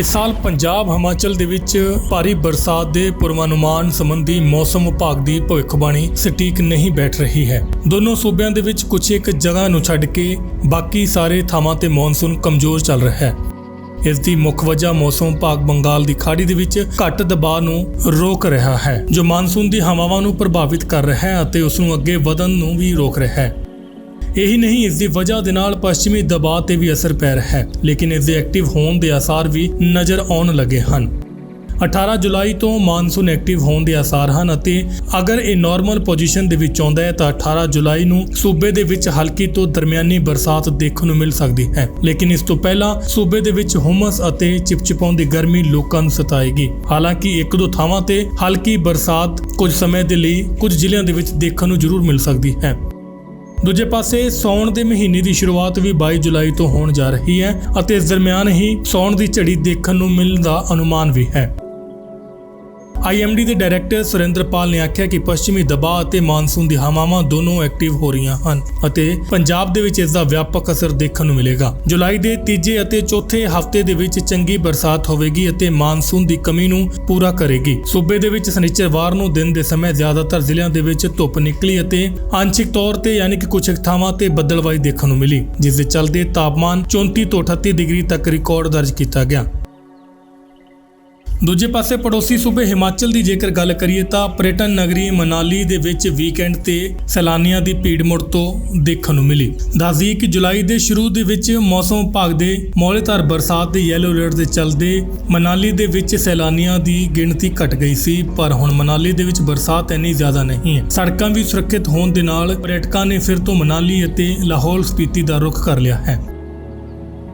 ਇਸ ਸਾਲ ਪੰਜਾਬ ਹਿਮਾਚਲ ਦੇ ਵਿੱਚ ਭਾਰੀ ਬਰਸਾਤ ਦੇ ਪੂਰਵਾਨੁਮਾਨ ਸੰਬੰਧੀ ਮੌਸਮ ਵਿਭਾਗ ਦੀ ਭਵਿੱਖਬਾਣੀ ਸਟੀਕ ਨਹੀਂ ਬੈਠ ਰਹੀ ਹੈ। ਦੋਨੋਂ ਸੂਬਿਆਂ ਦੇ ਵਿੱਚ ਕੁਝ ਇੱਕ ਜਗ੍ਹਾ ਨੂੰ ਛੱਡ ਕੇ ਬਾਕੀ ਸਾਰੇ ਥਾਵਾਂ ਤੇ ਮੌਨਸੂਨ ਕਮਜ਼ੋਰ ਚੱਲ ਰਿਹਾ ਹੈ। ਇਸ ਦੀ ਮੁੱਖ ਵਜ੍ਹਾ ਮੌਸਮ ਵਿਭਾਗ ਬੰਗਾਲ ਦੀ ਖਾੜੀ ਦੇ ਵਿੱਚ ਘੱਟ ਦਬਾਅ ਨੂੰ ਰੋਕ ਰਿਹਾ ਹੈ, ਜੋ ਮਾਨਸੂਨ ਦੀ ਹਵਾਵਾਂ ਨੂੰ ਪ੍ਰਭਾਵਿਤ ਕਰ ਰਿਹਾ ਹੈ ਅਤੇ ਉਸ ਨੂੰ ਅੱਗੇ ਵਧਣ ਨੂੰ ਵੀ ਰੋਕ ਰਿਹਾ ਹੈ। ਇਹੀ ਨਹੀਂ, ਇਸ ਦੀ ਵਜ੍ਹਾ ਦੇ ਨਾਲ ਪੱਛਮੀ ਦਬਾਅ ਤੇ ਵੀ ਅਸਰ ਪੈ ਰਿਹਾ ਹੈ, ਲੇਕਿਨ ਇਸ ਦੇ ਐਕਟਿਵ ਹੋਣ ਦੇ ਆਸਾਰ ਵੀ ਨਜ਼ਰ ਆਉਣ ਲੱਗੇ ਹਨ। 18 ਜੁਲਾਈ ਤੋਂ ਮਾਨਸੂਨ ਐਕਟਿਵ ਹੋਣ ਦੇ ਆਸਾਰ ਹਨ ਅਤੇ ਅਗਰ ਇਹ ਨਾਰਮਲ ਪੋਜੀਸ਼ਨ ਦੇ ਵਿੱਚ ਆਉਂਦਾ ਹੈ ਤਾਂ 18 ਜੁਲਾਈ ਨੂੰ ਸੂਬੇ ਦੇ ਵਿੱਚ ਹਲਕੀ ਤੋਂ ਦਰਮਿਆਨੀ ਬਰਸਾਤ ਦੇਖਣ ਨੂੰ ਮਿਲ ਸਕਦੀ ਹੈ। ਲੇਕਿਨ ਇਸ ਤੋਂ ਪਹਿਲਾਂ ਸੂਬੇ ਦੇ ਵਿੱਚ ਹੁਮਸ ਅਤੇ ਚਿਪਚਿਪਾਉਂਦੀ ਗਰਮੀ ਲੋਕਾਂ ਨੂੰ ਸਤਾਏਗੀ। ਹਾਲਾਂਕਿ ਇੱਕ ਦੋ ਥਾਵਾਂ ਤੇ ਹਲਕੀ ਬਰਸਾਤ ਕੁਝ ਸਮੇਂ ਦੇ ਲਈ ਕੁਝ ਜ਼ਿਲ੍ਹਿਆਂ ਦੇ ਵਿੱਚ ਦੇਖਣ ਨੂੰ ਜ਼ਰੂਰ ਮਿਲ ਸਕਦੀ ਹੈ। ਦੂਜੇ ਪਾਸੇ ਸੌਣ ਦੇ ਮਹੀਨੇ ਦੀ ਸ਼ੁਰੂਆਤ ਵੀ 22 ਜੁਲਾਈ ਤੋਂ ਹੋਣ ਜਾ ਰਹੀ ਹੈ ਅਤੇ ਇਸ ਦਰਮਿਆਨ ਹੀ ਸੌਣ ਦੀ ਝੜੀ ਦੇਖਣ ਨੂੰ ਮਿਲਣ ਦਾ ਅਨੁਮਾਨ ਵੀ ਹੈ। ਆਈਐਮਡੀ ਦੇ ਡਾਇਰੈਕਟਰ ਸੁਰਿੰਦਰਪਾਲ ਨੇ ਆਖਿਆ ਕਿ ਪੱਛਮੀ ਦਬਾਅ ਅਤੇ ਮਾਨਸੂਨ ਦੀ ਹਵਾਵਾਂ ਦੋਨੋਂ ਐਕਟਿਵ ਹੋ ਰਹੀਆਂ ਹਨ ਅਤੇ ਪੰਜਾਬ ਦੇ ਵਿੱਚ ਇਸ ਦਾ ਵਿਆਪਕ ਅਸਰ ਦੇਖਣ ਨੂੰ ਮਿਲੇਗਾ। ਜੁਲਾਈ ਦੇ ਤੀਜੇ ਅਤੇ ਚੌਥੇ ਹਫ਼ਤੇ ਦੇ ਵਿੱਚ ਚੰਗੀ ਬਰਸਾਤ ਹੋਵੇਗੀ ਅਤੇ ਮਾਨਸੂਨ ਦੀ ਕਮੀ ਨੂੰ ਪੂਰਾ ਕਰੇਗੀ। ਸੂਬੇ ਦੇ ਵਿੱਚ ਸ਼ਨੀਚਰਵਾਰ ਨੂੰ ਦਿਨ ਦੇ ਸਮੇਂ ਜ਼ਿਆਦਾਤਰ ਜ਼ਿਲ੍ਹਿਆਂ ਦੇ ਵਿੱਚ ਧੁੱਪ ਨਿਕਲੀ ਅਤੇ ਆਂਸ਼ਿਕ ਤੌਰ ਤੇ ਯਾਨੀ ਕਿ ਕੁਝ ਥਾਵਾਂ ਤੇ ਬੱਦਲਵਾਈ ਦੇਖਣ ਨੂੰ ਮਿਲੀ, ਜਿਸ ਦੇ ਚੱਲਦੇ ਤਾਪਮਾਨ 34 ਤੋਂ 38 ਡਿਗਰੀ ਤੱਕ ਰਿਕਾਰਡ ਦਰਜ ਕੀਤਾ ਗਿਆ। ਦੂਜੇ ਪਾਸੇ ਪੜੋਸੀ ਸੂਬੇ ਹਿਮਾਚਲ ਦੀ ਜੇਕਰ ਗੱਲ ਕਰੀਏ ਤਾਂ ਪਰਯਟਨ ਨਗਰੀ ਮਨਾਲੀ ਦੇ ਵਿੱਚ ਵੀਕਐਂਡ ਤੇ ਸੈਲਾਨੀਆਂ ਦੀ ਭੀੜ ਮੁੜ ਤੋਂ ਦੇਖਣ ਨੂੰ ਮਿਲੀ। ਦੱਸਦੀ ਕਿ ਜੁਲਾਈ ਦੇ ਸ਼ੁਰੂ ਦੇ ਵਿੱਚ ਮੌਸਮ ਵਿਭਾਗ ਦੇ ਮੌਲੇਤਾਰ ਬਰਸਾਤ ਦੇ ਯੈਲੋ ਅਲਰਟ ਦੇ ਚੱਲਦੇ ਮਨਾਲੀ ਦੇ ਵਿੱਚ ਸੈਲਾਨੀਆਂ ਦੀ ਗਿਣਤੀ ਘਟ ਗਈ ਸੀ, ਪਰ ਹੁਣ ਮਨਾਲੀ ਦੇ ਵਿੱਚ ਬਰਸਾਤ ਇੰਨੀ ਜ਼ਿਆਦਾ ਨਹੀਂ ਹੈ। ਸੜਕਾਂ ਵੀ ਸੁਰੱਖਿਅਤ ਹੋਣ ਦੇ ਨਾਲ ਪਰਯਟਕਾਂ ਨੇ ਫਿਰ ਤੋਂ ਮਨਾਲੀ ਅਤੇ ਲਾਹੌਲ ਸਪੀਤੀ ਦਾ ਰੁਖ ਕਰ ਲਿਆ ਹੈ।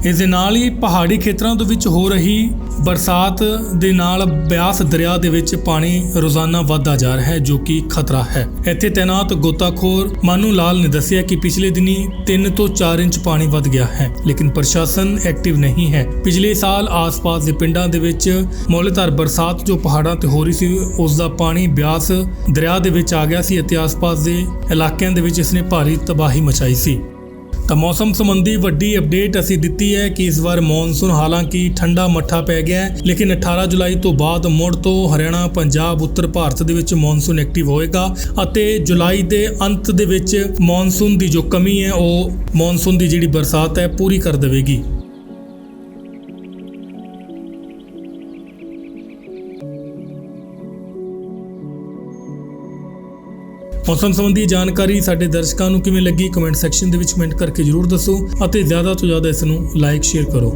ਇਸ ਦੇ ਨਾਲ ਹੀ ਪਹਾੜੀ ਖੇਤਰਾਂ ਦੇ ਵਿੱਚ ਹੋ ਰਹੀ ਬਰਸਾਤ ਦੇ ਨਾਲ ਬਿਆਸ ਦਰਿਆ ਦੇ ਵਿੱਚ ਪਾਣੀ ਰੋਜ਼ਾਨਾ ਵਧਦਾ ਜਾ ਰਿਹਾ ਹੈ, ਜੋ ਕਿ ਖਤਰਾ ਹੈ। ਇੱਥੇ ਤੈਨਾਤ ਗੋਤਾਖੋਰ ਮਾਨੂ ਲਾਲ ਨੇ ਦੱਸਿਆ ਕਿ ਪਿਛਲੇ ਦਿਨੀ 3 ਤੋਂ 4 ਇੰਚ ਪਾਣੀ ਵੱਧ ਗਿਆ ਹੈ, ਲੇਕਿਨ ਪ੍ਰਸ਼ਾਸਨ ਐਕਟਿਵ ਨਹੀਂ ਹੈ। ਪਿਛਲੇ ਸਾਲ ਆਸ-ਪਾਸ ਦੇ ਪਿੰਡਾਂ ਦੇ ਵਿੱਚ ਮੌਲੇਧਾਰ ਬਰਸਾਤ ਜੋ ਪਹਾੜਾਂ ਤੇ ਹੋ ਰਹੀ ਸੀ, ਉਸ ਦਾ ਪਾਣੀ ਬਿਆਸ ਦਰਿਆ ਦੇ ਵਿੱਚ ਆ ਗਿਆ ਸੀ ਅਤੇ ਆਸ-ਪਾਸ ਦੇ ਇਲਾਕਿਆਂ ਦੇ ਵਿੱਚ ਇਸਨੇ ਭਾਰੀ ਤਬਾਹੀ ਮਚਾਈ ਸੀ। ਤਾਂ ਮੌਸਮ ਸੰਬੰਧੀ ਵੱਡੀ ਅਪਡੇਟ ਅਸੀਂ ਦਿੱਤੀ ਹੈ ਕਿ ਇਸ ਵਾਰ ਮੌਨਸੂਨ ਹਾਲਾਂਕਿ ਠੰਡਾ ਮੱਠਾ ਪੈ ਗਿਆ ਹੈ, ਲੇਕਿਨ 18 ਜੁਲਾਈ ਤੋਂ ਬਾਅਦ ਮੁੜ ਤੋਂ ਹਰਿਆਣਾ, ਪੰਜਾਬ, ਉੱਤਰ ਭਾਰਤ ਦੇ ਵਿੱਚ ਮੌਨਸੂਨ ਐਕਟਿਵ ਹੋਏਗਾ ਅਤੇ ਜੁਲਾਈ ਦੇ ਅੰਤ ਦੇ ਵਿੱਚ ਮੌਨਸੂਨ ਦੀ ਜੋ ਕਮੀ ਹੈ, ਉਹ ਮੌਨਸੂਨ ਦੀ ਜਿਹੜੀ ਬਰਸਾਤ ਹੈ, ਪੂਰੀ ਕਰ ਦੇਵੇਗੀ। ਮੌਸਮ ਸੰਬੰਧੀ ਜਾਣਕਾਰੀ ਸਾਡੇ ਦਰਸ਼ਕਾਂ ਨੂੰ ਕਿਵੇਂ ਲੱਗੀ? ਕਮੈਂਟ ਸੈਕਸ਼ਨ ਦੇ ਵਿੱਚ ਕਮੈਂਟ ਕਰਕੇ ਜਰੂਰ ਦੱਸੋ ਅਤੇ ਜ਼ਿਆਦਾ ਤੋਂ ਜ਼ਿਆਦਾ ਇਸ ਨੂੰ ਲਾਈਕ ਸ਼ੇਅਰ ਕਰੋ।